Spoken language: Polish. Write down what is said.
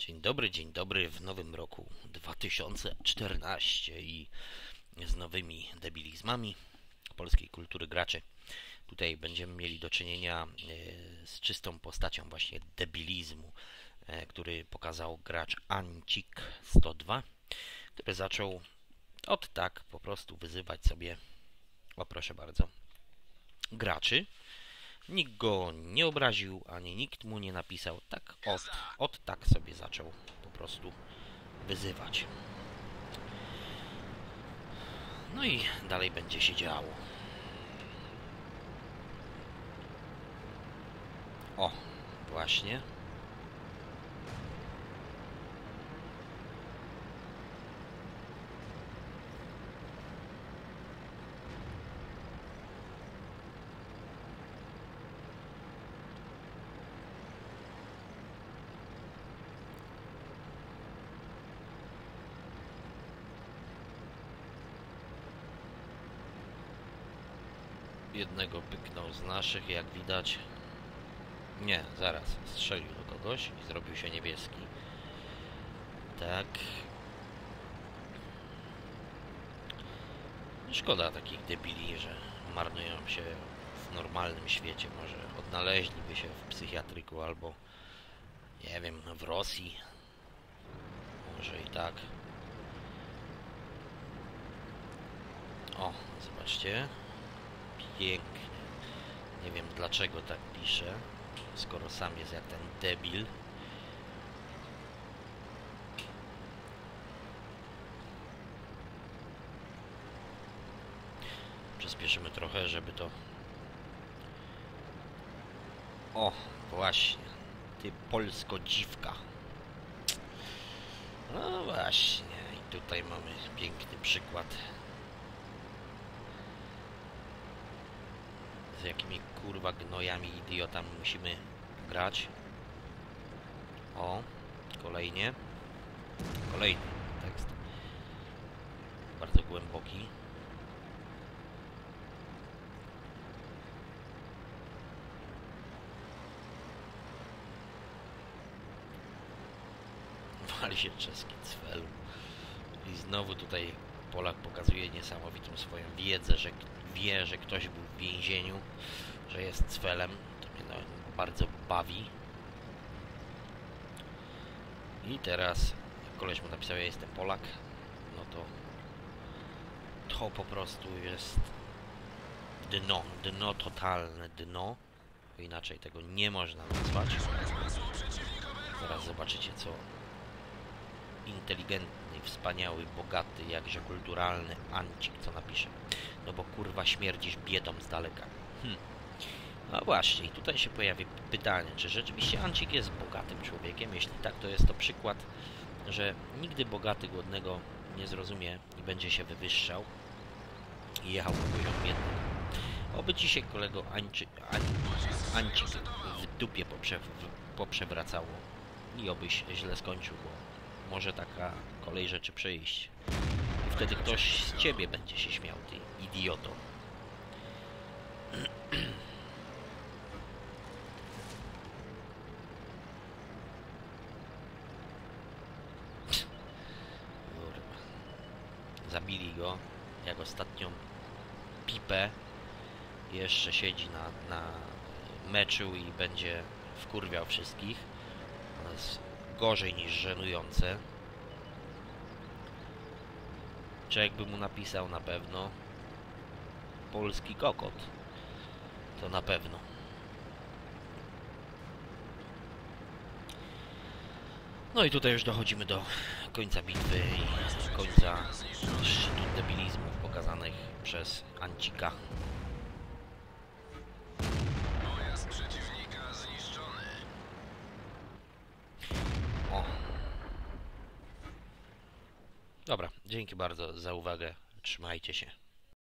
Dzień dobry, dzień dobry w nowym roku 2014 i z nowymi debilizmami polskiej kultury graczy. Tutaj będziemy mieli do czynienia e, z czystą postacią właśnie debilizmu, e, który pokazał gracz Ancik 102, który zaczął od tak po prostu wyzywać sobie, o proszę bardzo, graczy. Nikt go nie obraził, ani nikt mu nie napisał. Tak od, od tak sobie zaczął po prostu wyzywać. No i dalej będzie się działo. O, właśnie. Jednego pyknął z naszych, jak widać. Nie, zaraz. Strzelił do kogoś i zrobił się niebieski. Tak. Szkoda takich debili, że marnują się w normalnym świecie. Może odnaleźliby się w psychiatryku albo, nie wiem, w Rosji. Może i tak. O, zobaczcie. Pięknie. Nie wiem dlaczego tak pisze, skoro sam jest jak ten debil. Przyspieszymy trochę, żeby to... O, właśnie. Ty polsko dziwka. No właśnie. I tutaj mamy piękny przykład z jakimi kurwa gnojami idiotami musimy grać. O, kolejnie. Kolejny tekst. Bardzo głęboki. Wali się czeski cwelu. I znowu tutaj Polak pokazuje niesamowitą swoją wiedzę, że wie, że ktoś był w więzieniu, że jest cwelem. To mnie bardzo bawi. I teraz, koleś mu napisał, ja jestem Polak, no to to po prostu jest dno, dno totalne dno. Inaczej tego nie można nazwać. Zaraz zobaczycie, co inteligentny, wspaniały, bogaty, jakże kulturalny Ancik, co napisze. No bo kurwa śmierdzisz biedą z daleka. Hm. No właśnie, i tutaj się pojawi pytanie, czy rzeczywiście Ancik jest bogatym człowiekiem? Jeśli tak, to jest to przykład, że nigdy bogaty głodnego nie zrozumie i będzie się wywyższał i jechał po poziom biedny. Oby ci się kolego Ań, Ancik w dupie poprze, poprzewracało i obyś źle skończył, bo może taka kolej rzeczy przejść. I wtedy ktoś z ciebie będzie się śmiał, ty idioto. Zabili go, jak ostatnią pipę. Jeszcze siedzi na, na meczu i będzie wkurwiał wszystkich. Gorzej niż żenujące. Czy jakby mu napisał na pewno polski kokot, to na pewno. No i tutaj już dochodzimy do końca bitwy i końca szczytu debilizmów pokazanych przez Ancika. Dobra, dzięki bardzo za uwagę. Trzymajcie się.